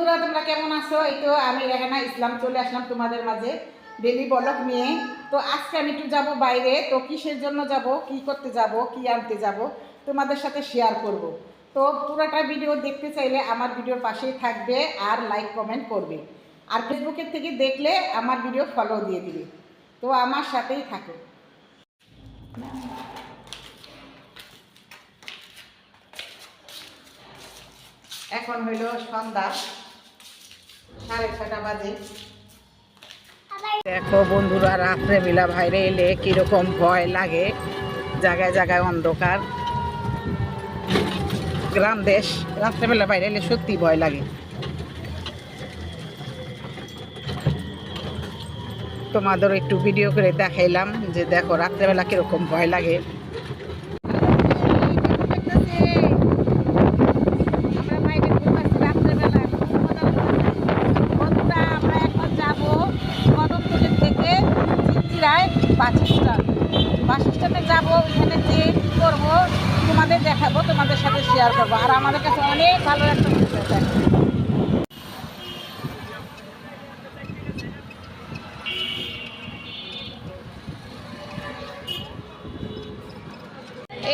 বন্ধুরা, তোমরা কেমন আছো? এই তো আমি রেহানা ইসলাম, চলে আসলাম তোমাদের মাঝে। ডেলি বলক নিয়ে। তো আজকে আমি একটু যাব বাইরে। তো কিসের জন্য যাব? কি করতে যাব? কি আনতে যাব? তোমাদের সাথে শেয়ার করব। তো পুরোটা ভিডিও দেখতে চাইলে আমার ভিডিওর পাশেই থাকবে আর লাইক কমেন্ট করবে। আর ফেসবুকের থেকে দেখলে আমার ভিডিও ফলো দিয়ে দিবে। তো আমার সাথেই থাকো। এখন হইল সন্ধ্যা। দেখো বন্ধুরা রাত্রে বেলা বাইরে এলে কীরকম ভয় লাগে। জায়গায় জায়গায় অন্ধকার। গ্রাম দেশ, রাত্রেবেলা বাইরে এলে সত্যি ভয় লাগে। তোমাদের একটু ভিডিও করে দেখাইলাম যে দেখো, রাত্রেবেলা কীরকম ভয় লাগে আমরা বাইরে ঘুরতেছি রাত্রেবেলা খুব মজা লাগতেছে। বন্ধুরা আমরা এখন যাব কদমতলি থেকে চিচিরায় বাস স্ট্যান্ড বাস স্ট্যান্ডে যাব ওইখানে যে কী করব, তোমাদের দেখাবো, তোমাদের সাথে শেয়ার করব। আর আমাদের কাছে অনেক ভালো একটা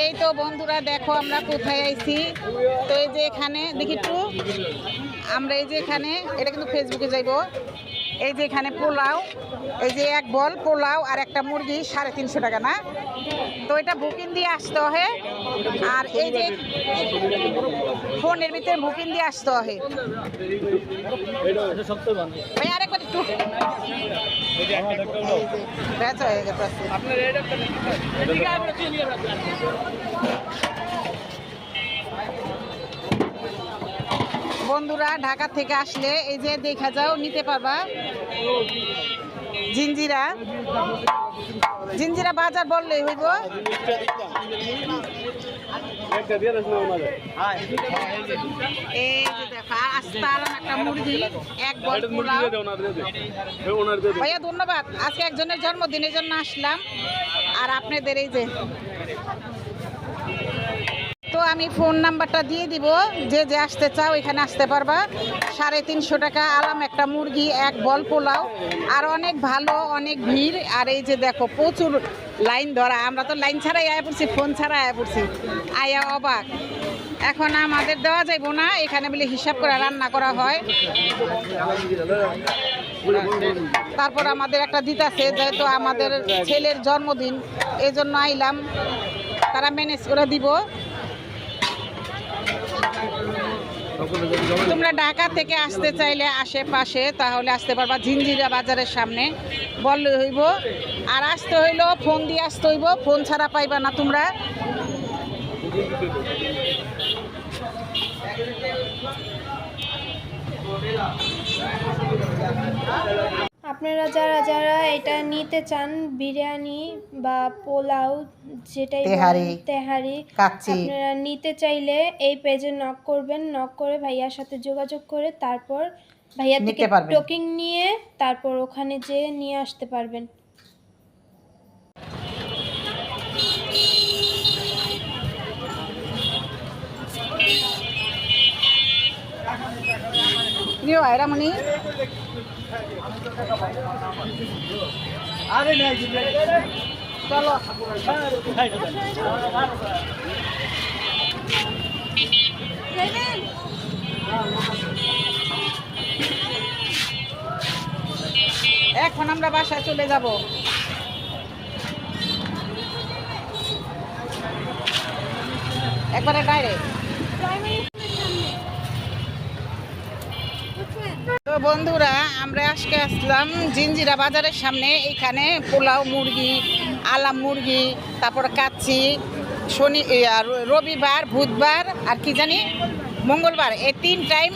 এই তো বন্ধুরা, দেখো আমরা কোথায় আইছি। তো এই যে এখানে, দেখি একটু। আমরা এই যে এখানে, এটা কিন্তু ফেসবুকে যাইব। এই যে এখানে পোলাও, এই যে এক বল পোলাও আর একটা মুরগি সাড়ে তিনশো টাকা, না? তো এটা বুকিং দিয়ে আসতে হয়। আর এই যে ফোনের ভিতরে বুকিং দিয়ে আসতে হয়। ভাই একটু। হয়ে গেছে। বন্ধুরা ঢাকা থেকে আসলে এই যে দেখা যাও নিতে পারবা। জিঞ্জিরা জিঞ্জিরা বাজার বললেই হইব। এই যে দেখা একটা মুরগি এক ভাইয়া ধন্যবাদ। আজকে একজনের জন্মদিনের জন্য আসলাম। আর আপনাদের এই যে তো আমি ফোন নাম্বারটা দিয়ে দিব। যে যে আসতে চাও, এখানে আসতে পারবা। সাড়ে তিনশো টাকা আলাম একটা মুরগি, এক বল পোলাও, আর অনেক ভালো, অনেক ভিড়। আর এই যে দেখো, প্রচুর লাইন ধরা। আমরা তো লাইন ছাড়াই আয়া পড়ছি, ফোন ছাড়া আয়া পড়ছি। আয়া অবাক। এখন আমাদের দেওয়া যাইব না। এখানে বলে হিসাব করে রান্না করা হয়। তারপর আমাদের একটা দিতাছে, যেহেতু আমাদের ছেলের জন্মদিন এই জন্য আইলাম। তারা ম্যানেজ করে দিব। তোমরা ঢাকা থেকে আসতে চাইলে আশেপাশে, তাহলে আসতে পারবা ঝিঞ্জিরা বাজারের সামনে। বললে হইব, আর আসতে হইল, ফোন দিয়ে আসতে হইব, ফোন ছাড়া পাইবা না তোমরা। আপনারা যারা যারা এটা নিতে চান বিরিয়ানি বা পোলাও যেটাই তেহারি, তেহারি কাচ্চি। আপনারা নিতে চাইলে এই পেজে নক করবেন নক করে ভাইয়ার সাথে যোগাযোগ করে তারপর ভাইয়া থেকে টোকিং নিয়ে তারপর ওখানে যেয়ে নিয়ে আসতে পারবেন প্রিয় আয়রামণি চলো। এখন আমরা বাসায় চলে যাব। একবারে ডাইরেক্ট। বন্ধুরা, আমরা আজকে আসলাম জিঞ্জিরা বাজারের সামনে। এখানে পোলাও মুরগি, আলাম মুরগি, তারপর কাচ্চি, শনি রবিবার, বুধবার, আর কি জানি, মঙ্গলবার। এই তিন টাইম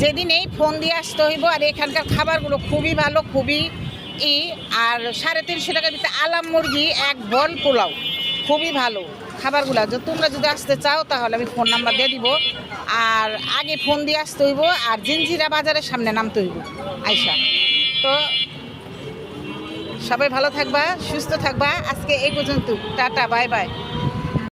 যেদিন এই ফোন দিয়ে আসতে হইব, আর এখানকার খাবারগুলো খুবই ভালো, খুবই ই, আর সাড়ে তিনশো টাকা দিতে আলাম মুরগি, এক বল পোলাও। খুবই ভালো খাবারগুলো। তোমরা যদি আসতে চাও, তাহলে আমি ফোন নাম্বার দিয়ে দিব। আর আগে ফোন দিয়ে আসতে হইব আর জিনজিরা বাজারের সামনে নামতে হইব আইসা তো সবাই ভালো থাকবা, সুস্থ থাকবা। আজকে এই পর্যন্ত। Tata, bye bye.